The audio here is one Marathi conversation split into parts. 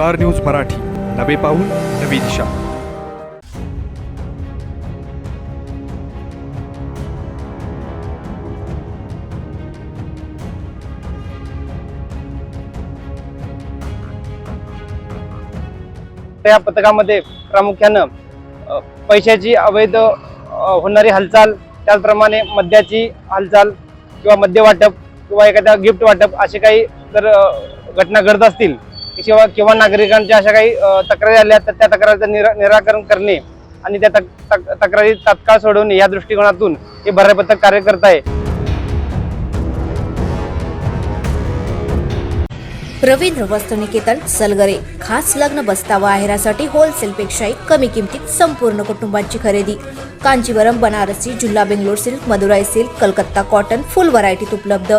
Star news Marathi. नवे पाऊल नवी दिशा. त्या पथकामध्ये प्रामुख्यानं पैशाची अवैध होणारी हालचाल त्याचप्रमाणे मद्याची हालचाल किंवा मद्य वाटप किंवा एखाद्या गिफ्ट वाटप असे काही जर घटना घडत असतील किंवा किंवा नागरिकांच्या अशा काही तक्रारी आल्या तर त्या तक्रारीचं निरा निराकरण करणे आणि त्या तक तक- तक्रारी तात्काळ सोडवणे या दृष्टिकोनातून हे भरारी पथक कार्य करत आहे. रवींद्र वस्तुनिकेतन सलगरे खास लग्न बसतावा आहेरासाठी होलसेलपेक्षाही कमी किमतीत संपूर्ण कुटुंबांची खरेदी. Kanjeevaram Banarasi जुल्ला Bangalore silk Madurai silk Calcutta cotton full व्हरायटीत उपलब्ध.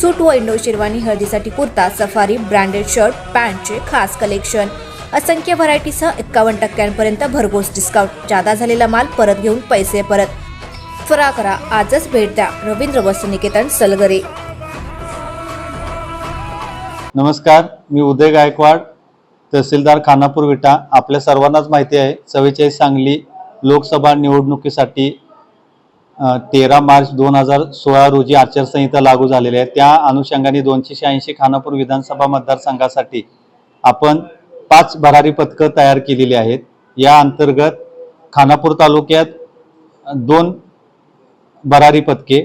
सूट व इंडो शेरवानी हळदीसाठी कुर्ता सफारी ब्रँडेड शर्ट पॅन्टचे खास कलेक्शन. असंख्य व्हरायटीसह एक्कावन्न टक्क्यांपर्यंत भरघोस डिस्काउंट जादा झालेला माल परत घेऊन पैसे परत. फरा करा आजच भेट द्या. रवींद्र वस्तुनिकेतन सलगरे. नमस्कार मी उदय गायकवाड तहसीलदार खानापूर विटा. आपल्या सर्वांनाच माहिती आहे चव्वेचाळीस सांगली लोकसभा निवडणुकीसाठी तेरा मार्च दोन हजार सोळा रोजी आचारसंहिता लागू झालेली आहे त्या अनुषंगाने दोनशे शहाऐंशी खानापूर विधानसभा मतदारसंघासाठी आपण पाच भरारी पथकं तयार केलेली आहेत. या अंतर्गत खानापूर तालुक्यात दोन भरारी पथके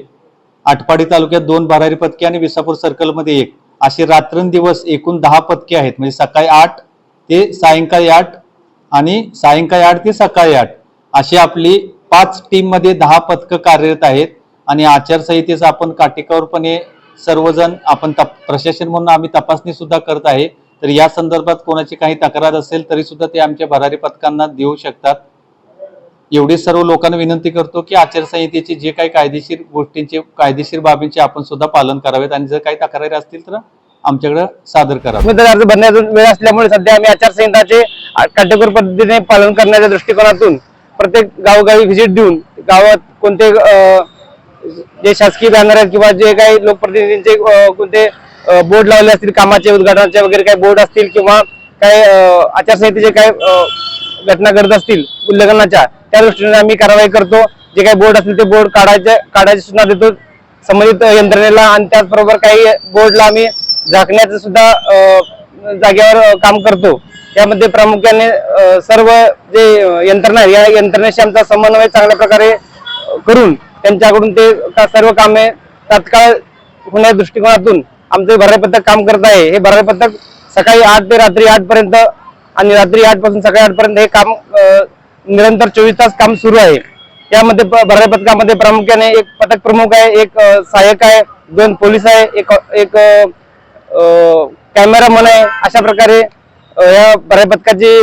आटपाडी तालुक्यात दोन भरारी पथके आणि विसापूर सर्कलमध्ये एक. असे रात्रंदिवस एकूण दहा पथके आहेत. म्हणजे सकाळी आठ ते सायंकाळी आठ आणि सायंकाळी आठ ते सकाळी आठ अशी आपली पाच टीममध्ये दहा पथकं कार्यरत आहेत आणि आचारसंहितेचं आपण काटेकोरपणे सर्वजण आपण तप प्रशासन म्हणून आम्ही तपासणी सुद्धा करत आहे. तर या संदर्भात कोणाची काही तक्रार असेल तरी सुद्धा ते आमच्या भरारी पथकांना देऊ शकतात. एवढी सर्व लोकांना विनंती करतो की आचारसंहितेचे जे काही कायदेशीर गोष्टींचे कायदेशीर बाबींचे आपण सुद्धा पालन करावेत आणि जर काही तक्रारी असतील तर आमच्याकडे सादर करावं. अर्ज भरण्याचा वेळ असल्यामुळे सध्या आम्ही आचारसंहिताचे काटेकोर पद्धतीने पालन करण्याच्या दृष्टिकोनातून प्रत्येक गावोगावी व्हिजिट देऊन गावात कोणते जे शासकीय बॅनर आहेत किंवा जे काही लोकप्रतिनिधींचे कोणते बोर्ड लावले असतील कामाचे उद्घाटनाचे वगैरे काही बोर्ड असतील किंवा काही आचारसंहितेचे काही घटना घडत असतील उल्लंघनाच्या त्या दृष्टीने आम्ही कारवाई करतो. जे काही बोर्ड असतील ते बोर्ड काढायचे काढायची सूचना देतो. संबंधित यंत्रणेला आणि त्याचबरोबर काही बोर्डला आम्ही झाकण्याचं सुद्धा जागेवर काम करतो. यामध्ये प्रामुख्याने सर्व जे यंत्रणा या यंत्रणेशी आमचा समन्वय चांगल्या प्रकारे करून त्यांच्याकडून ते का- सर्व कामे तात्काळ होण्याच्या दृष्टिकोनातून आमचं भरारी पथक काम करत आहे. हे भरारी पथक सकाळी आठ ते रात्री आठ पर्यंत आणि रात्री आठपासून सकाळी आठ पर्यंत हे काम निरंतर चोवीस तास काम सुरू आहे. यामध्ये प- भरारी पथकामध्ये प्रामुख्याने एक पथक प्रमुख आहे एक सहाय्यक आहे दोन पोलीस आहे एक एक कॅमेरामन आहे अशा प्रकारे या भरारी पथकाची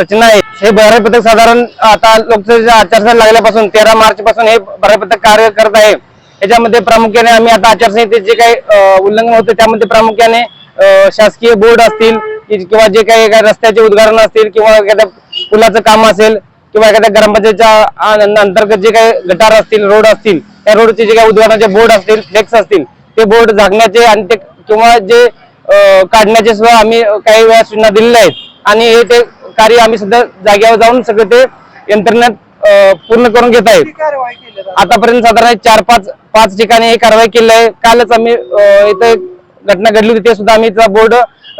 रचना आहे. हे भरारी पथक साधारण आता लोकसभेच्या आचारसंहिता लागल्यापासून तेरा मार्च पासून हे भरारी पथक कार्य करत आहे. याच्यामध्ये प्रामुख्याने आम्ही आता आचारसंहितेचे जे काही उल्लंघन होते त्यामध्ये प्रामुख्याने शासकीय बोर्ड असतील किंवा जे काही काही रस्त्याचे उद्घाटन असतील किंवा एखाद्या पुलाचं काम असेल किंवा एखाद्या ग्रामपंचायतच्या अंतर्गत जे काही गटार असतील रोड असतील त्या रोडचे जे काही उद्घाटनाचे बोर्ड असतील फ्लेक्स असतील ते बोर्ड झाकण्याचे आणि ते किंवा जे काढण्याचे सुद्धा आम्ही काही वेळा सूचना दिलेल्या आहेत. आणि हे ते कार्य आम्ही सुद्धा जागेवर जाऊन सगळं ते यंत्रणेत पूर्ण करून घेत आहेत. आतापर्यंत साधारण चार पाच पाच ठिकाणी ही कारवाई केली आहे. कालच आम्ही इथे इथं घटना घडली होती ते सुद्धा आम्ही बोर्ड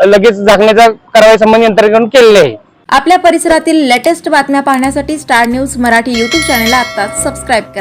लगेच झाकण्याचा कारवाई संबंधी यंत्रणेकडून केलेले आहे. आपल्या परिसरातील लेटेस्ट बातम्या पाहण्यासाठी स्टार न्यूज मराठी यूट्यूब चॅनलला आता सबस्क्राईब करा.